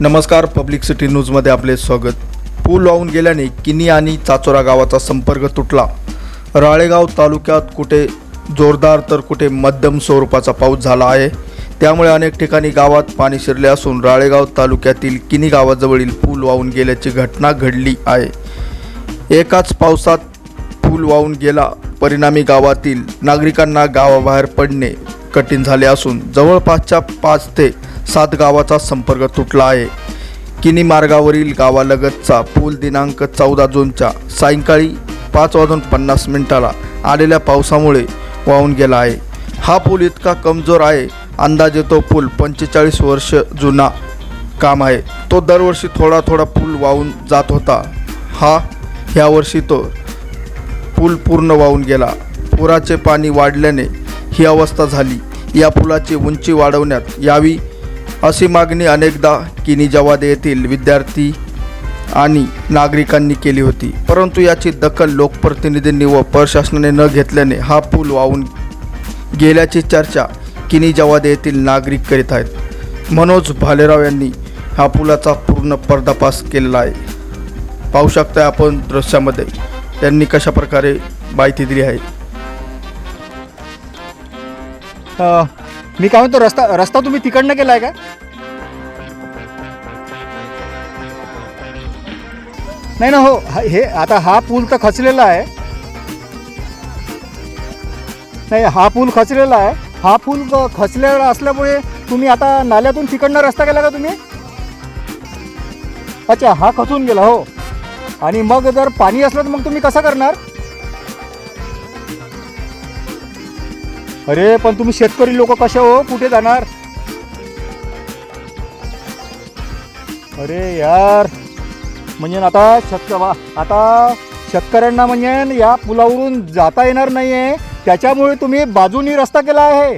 नमस्कार public city न्यूजमध्ये आपले स्वागत. पूल वाहून गेल्याने किनी आणि चाचोरा गावाचा संपर्क तुटला. राळेगाव तालुक्यात कुठे जोरदार तर कुठे मध्यम स्वरूपाचा पाऊस झाला आहे? त्यामुळे अनेक ठिकाणी गावात पाणी शिरले असून राळेगाव तालुक्यातील किनी गावाजवळील पूल वाहून गेल्याची घटना घडली आहे. एकाच पावसात पूल वाहून गेला. परिणामी गावातील नागरिकांना गावाबाहेर पडणे कठीण झाले असून जवळपासच्या पाच ते सात गावाचा संपर्क तुटला आहे. किनी मार्गावरील गावालगतचा पूल दिनांक चौदा जूनच्या सायंकाळी पाच वाजून पन्नास मिनिटाला आलेल्या पावसामुळे वाहून गेला आहे. हा पूल इतका कमजोर आहे अंदाजे तो पूल पंचेचाळीस वर्ष जुना काम आहे. तो दरवर्षी थोडा थोडा पूल वाहून जात होता. हा ह्यावर्षी तो पूल पूर्ण वाहून गेला. पुराचे पाणी वाढल्याने ही अवस्था झाली. या पुलाची उंची वाढवण्यात यावी अशी मागणी अनेकदा किनी जवाद येथील विद्यार्थी आणि नागरिकांनी केली होती. परंतु याची दखल लोकप्रतिनिधींनी व प्रशासनाने न घेतल्याने हा पूल वाहून गेल्याची चर्चा किनी जवाद येथील नागरिक करीत आहेत. मनोज भालेराव यांनी हा पुलाचा पूर्ण पर्दापास केलेला आहे. पाहू शकताय आपण दृश्यामध्ये त्यांनी कशा प्रकारे माहिती दिली आहे. मी काय म्हणतो रस्ता रस्ता तुम्ही तिकडनं केलाय का? नाही ना हो हे आता हा पूल तर खचलेला आहे. नाही हा पूल खचलेला आहे. हा पूल खचलेला असल्यामुळे तुम्ही आता नाल्यातून तिकडनं रस्ता केला का तुम्ही? अच्छा हा खचून गेला हो. आणि मग जर पाणी असलं तर मग तुम्ही कसं करणार? अरे पण तुम्ही शेतकरी लोक कसे हो? कुठे जाणार? अरे यार म्हणजे आता शेतक आता शेतकऱ्यांना म्हणजे या पुलावरून जाता येणार नाहीये. त्याच्यामुळे तुम्ही बाजूनी रस्ता केला आहे.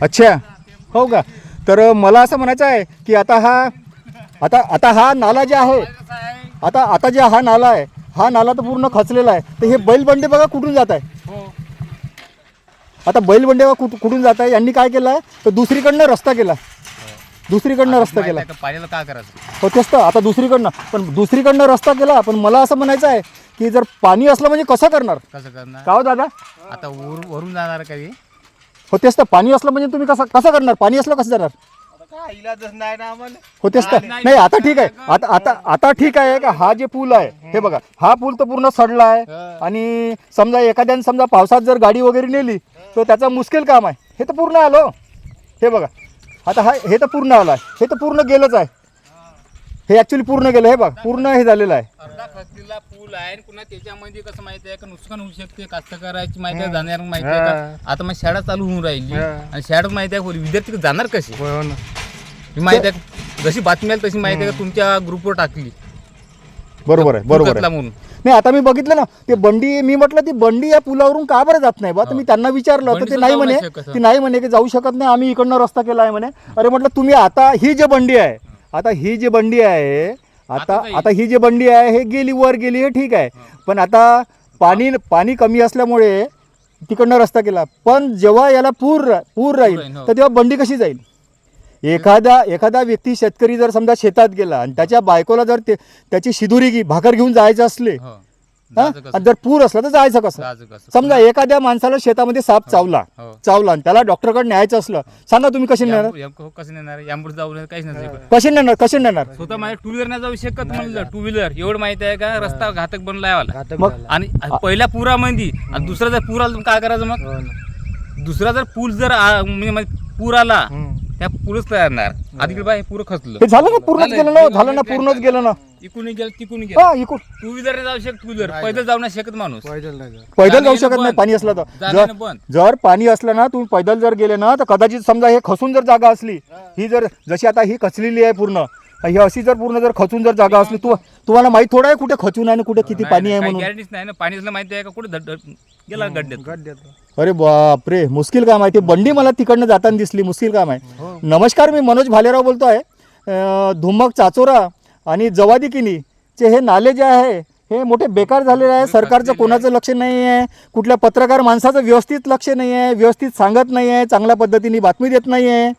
अच्छा. हो का? तर मला असं म्हणायचं आहे की आता हा आता आता हा नाला जे आहे आता आता जे हा नाला आहे हा नाला तर पूर्ण खचलेला आहे. तर हे बैलबंडे बघा कुठून जात आहे. आता बैलबंडे बघा कुठ कुठून जात आहे. यांनी काय केलं आहे? तर दुसरीकडनं रस्ता केला. दुसरीकडनं रस्ता केला. पाण्याला काय करायचं? हो तेच तर. आता दुसरीकडनं. पण दुसरीकडनं रस्ता केला. पण मला असं म्हणायचं आहे की जर पाणी असलं म्हणजे कसं करणार? कसं करणार? का हो दादा? आता वर वरून जाणार कधी हो तेच तर. पाणी असलं म्हणजे तुम्ही कसं कसं करणार? पाणी असलं कसं जाणार? काय इलाजच नाही ना आम्हाला. हो तेच तर. नाही आता ठीक आहे. आता आता आता ठीक आहे का? हा जे पूल आहे हे बघा. हा पूल तर पूर्ण सडला आहे. आणि समजा एखाद्याने समजा पावसात जर गाडी वगैरे नेली तर त्याचा मुश्किल काम आहे. हे तर पूर्ण आलो. हे बघा. आता हा हे तर पूर्ण आलं आहे. हे तर पूर्ण गेलंच आहे. हे ॲक्च्युली पूर्ण गेलं. हे बघा पूर्ण हे झालेलं आहे. अर्धा खचलेला पूल आहे आणि पुन्हा त्याच्यामध्ये कसं माहिती आहे का नुकसान होऊ शकते कास्तकाराची माहिती आहे जाणार माहिती आहे का? आता मग शाळा चालू होऊन राहिली. आणि शाळेत माहिती आहे विद्यार्थी जाणार कसे? ही माहिती आहे जशी बातमी आली तशी माहिती आहे का तुमच्या ग्रुपवर टाकली. बरोबर आहे बरोबर म्हणून. नाही आता मी बघितलं ना ते बंडी मी म्हटलं ती बंडी या पुलावरून का बरं जात नाही? बा तर मी त्यांना विचारलं तर ते नाही जाऊ म्हणे नाही शकत. ती नाही म्हणे की जाऊ शकत नाही आम्ही इकडनं रस्ता केला आहे म्हणे. अरे म्हटलं तुम्ही आता ही जे बंडी आहे आता ही जी बंडी आहे आता आता ही जी बंडी आहे हे गेली वर गेली हे ठीक आहे. पण आता पाणी पाणी कमी असल्यामुळे तिकडनं रस्ता केला. पण जेव्हा याला पूर पूर राहील हो. तर तेव्हा बंडी कशी जाईल? एखादा एखादा व्यक्ती शेतकरी जर समजा शेतात गेला आणि त्याच्या बायकोला जर त्याची शिदुरी भाकर घेऊन जायचं असले हो? हा? जर पूर असला तर जायचं कसं? जायचं कसं? समजा एखाद्या माणसाला शेतामध्ये साप चावला हो. चावला आणि त्याला डॉक्टरकडे न्यायचं असलं सांगा तुम्ही कसे नेणार? कसं नेणार? यामुळे जाऊ नये काहीच नाही कसे नेणार? कसे नेणार? स्वतः माझ्या टू व्हीलर नाही जाऊ शकत म्हणलं. टू व्हीलर एवढं माहिती आहे का? रस्ता घातक बनलाय वाला मग आणि पहिल्या पुरामध्ये आणि दुसरा जर पूर आला तर काय करायचं मग? दुसरा जर पूल जर आ- म्हणजे म्हणजे पूर आला त्या पूलच तयार येणार आधी बाय पूर खचलं. हे झालं ना पूर्णच. गेलं ना? झालं ना पूर्णच गेलं ना? इकून गेलं तिकून गेलं. हा इकडून. टू व्हीलर जाऊ शकत टू व्हीलर पैदल जाऊ. नाही शकत माणूस. पैदल जाऊ. जाणं शकत नाही. पाणी असलं तर. जाणं जर बंद. जर पाणी असलं ना तुम्ही पैदल जर गेले ना तर कदाचित समजा हे खसून जर जागा असली ही जर जशी आता ही खचलेली आहे पूर्ण ही अशी जर पूर्ण जर खचून जर जागा असली तू तुम्हाला माहीत थोडं आहे कुठे खचून आहे आणि कुठे किती पाणी आहे म्हणून? गॅरंटीच नाही ना. पाणी असलं माहिती आहे का? कुठे धड- धड- गेला गड्ड्यात अरे बापरे मुश्किल काम आहे. ते बंडी मला तिकडनं जाताना दिसली मुश्किल काम आहे. नमस्कार मी मनोज भालेराव बोलतो आहे. अं, धुमक चाचोरा आणि जवादी किनी चे हे नाले जे आहे हे मोठे बेकार झालेले आहे. सरकारचं कोणाचं लक्ष नाही आहे. कुठल्या पत्रकार माणसाचं व्यवस्थित लक्ष नाही आहे व्यवस्थित सांगत नाही आहे चांगल्या पद्धतीने बातमी देत नाही आहे.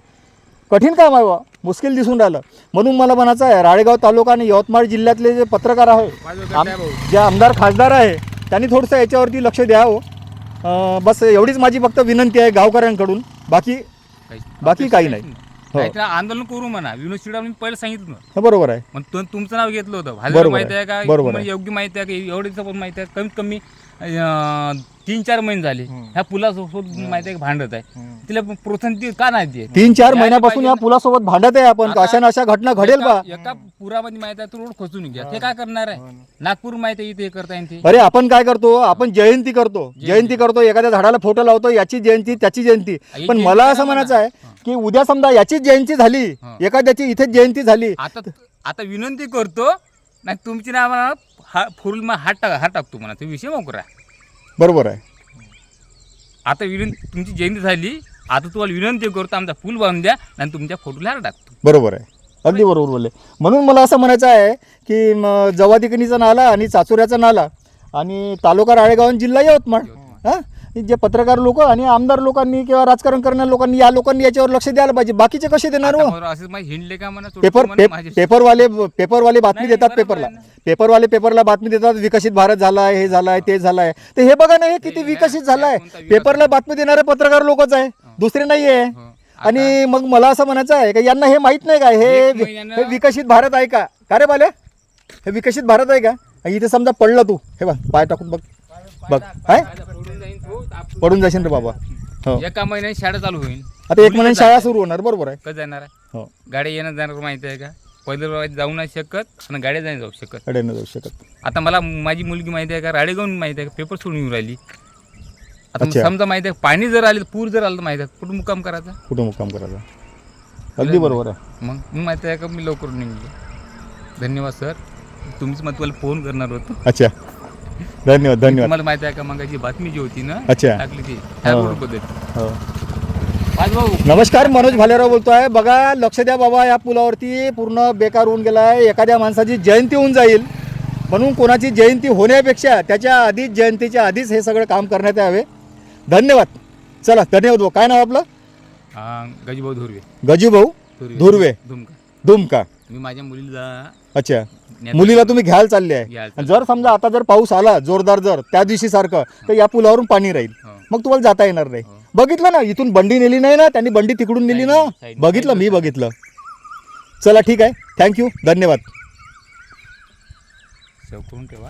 कठीण काम आहे बा मुश्किल दिसून राहिलं. म्हणून मला म्हणायचं आहे राळेगाव तालुका आणि यवतमाळ जिल्ह्यातले जे पत्रकार आहे आम जे आमदार खासदार आहे त्यांनी थोडंसं याच्यावरती लक्ष द्यावं. बस एवढीच माझी फक्त विनंती आहे गावकऱ्यांकडून. बाकी बाकी काही नाही. हो. आंदोलन करू म्हणा. विनोद शिडा मी पहिलं सांगितलं हे बरोबर आहे. तुमचं नाव घेतलं होतं. माहिती आहे. का. योग्य माहिती आहे का? एवढीच पण माहिती आहे. कमीत कमी तीन चार महिने झाले. ह्या पुलासोबत माहिती आहे का? भांडत आहे. तिला प्रोत्साहन ती का नाही देत? तीन चार द्यायला महिन्यापासून या पाहिजे. पुलासोबत भांडत आहे आपण. आता अशा ना अशा घटना घडेल बा एका- एका पुरामध्ये माहिती आहे तो रोड खोचून घ्या. ते काय करणार आहे? नागपूर माहिती आहे इथे हे करता येईल ते. अरे आपण काय करतो? आपण जयंती करतो. जयंती. करतो एखाद्या झाडाला फोटो लावतो याची जयंती त्याची जयंती. ही पण जयंती मला असं म्हणायचं म्हणा. आहे की उद्या समजा याचीच जयंती झाली हा. एखाद्याची इथेच जयंती झाली. आता आता विनंती करतो नाही तुमची नाव हा फुल मग हात टाक हात टाकतो म्हणा. ते विषय मोकरा. बरोबर आहे. आता विनंती तुमची जयंती झाली. आता तुम्हाला विनंती करतो आमचा पूल बांधून द्या आणि तुमच्या फोटोला टाकतो. बरोबर आहे. अगदी बरोबर बोलले. म्हणून मला असं म्हणायचं आहे की म, जवादिकणीचा नाला आणि चाचोऱ्याचा नाला आणि तालुका राळेगाव आणि जिल्हा यवतमाळ. हां? जे पत्रकार लोक आणि आमदार लोकांनी किंवा राजकारण करणाऱ्या लोकांनी या लोकांनी याच्यावर लक्ष द्यायला पाहिजे. बाकीचे कसे देणार हो? बरोबर असं माझी हिंडले का म्हणा सोडतो पेपर पेपरवाले पेपरवाले बातमी देतात पेपरला. आहे. पेपरवाले पेपरला बातमी देतात विकसित भारत झालाय हे झालाय ते झालाय. तर हे बघा ना हे किती हे विकसित कोणता विकास पेपरला बातमी देणारे पत्रकार लोकच आहे. दुसरे नाही आहे हो. आणि मग मला असं म्हणायचं आहे का यांना हे माहीत नाही का? हे एक वि- महिन्यानं- हे विकसित भारत आहे का? का रे बाले? हे विकसित भारत आहे का? इथे समजा पडलं तू. हे बघ पाय टाकून बघ. बघ काय पडून जाशील रे बाबा. हो. एका महिन्यात शाळा चालू होईल. आता एक महिन्यात शाळा सुरू होणार बरोबर आहे. कसं जाणार आहे? हो. गाड्या येणं जाणार माहिती आहे का? पहिलं जाऊ नाही शकत आणि गाड्या नाही जाऊ शकत. अड्यानं जाऊ शकत. आता मला माझी मुलगी माहिती आहे का? राडेगावून माहिती आहे का? पेपर सोडून येऊन राहिली. आता मग अच्छा. समजा माहिती आहे पाणी जर आले पूर जर आलं तर माहिती आहे कुठं मुक्काम करायचा? कुठं मुक्काम करायचा? अगदी बरोबर आहे. मग मग माहिती आहे का? मी लवकर निघलो धन्यवाद सर. तुमचं मग तुम्हाला फोन करणार होतो. अच्छा. धन्यवाद धन्यवाद. तुम्हाला माहिती आहे का मग जी बातमी जी होती ना अच्छा. टाकली ती ह्या हो. हो. पाच भाऊ. नमस्कार मनोज भालेराव बोलतोय. बघा लक्ष द्या बाबा या पुलावरती पूर्ण बेकार होऊन गेला आहे एखाद्या माणसाची जयंती होऊन जाईल. म्हणून कोणाची जयंती होण्यापेक्षा त्याच्या आधीच जयंतीच्या आधीच हे सगळं काम करण्यात यावे. धन्यवाद. चला धन्यवाद भाऊ. काय नाव आपलं? हा, गजूभाऊ धुर्वे. गजूभाऊ धुर्वे धुमका. दुमका मी माझ्या मुलीला अच्छा. मुलीला तुम्ही घ्यायला चालले आहे. जर समजा आता जर पाऊस आला जोरदार जर त्या दिवशी सारखं तर या पुलावरून पाणी राहील. हो. मग तुम्हाला जाता येणार नाही. हो. बघितलं ना इथून बंडी नेली नाही ना त्यांनी बंडी तिकडून नेली ना? बघितलं मी बघितलं. चला ठीक आहे. थँक्यू धन्यवाद. ठेवा.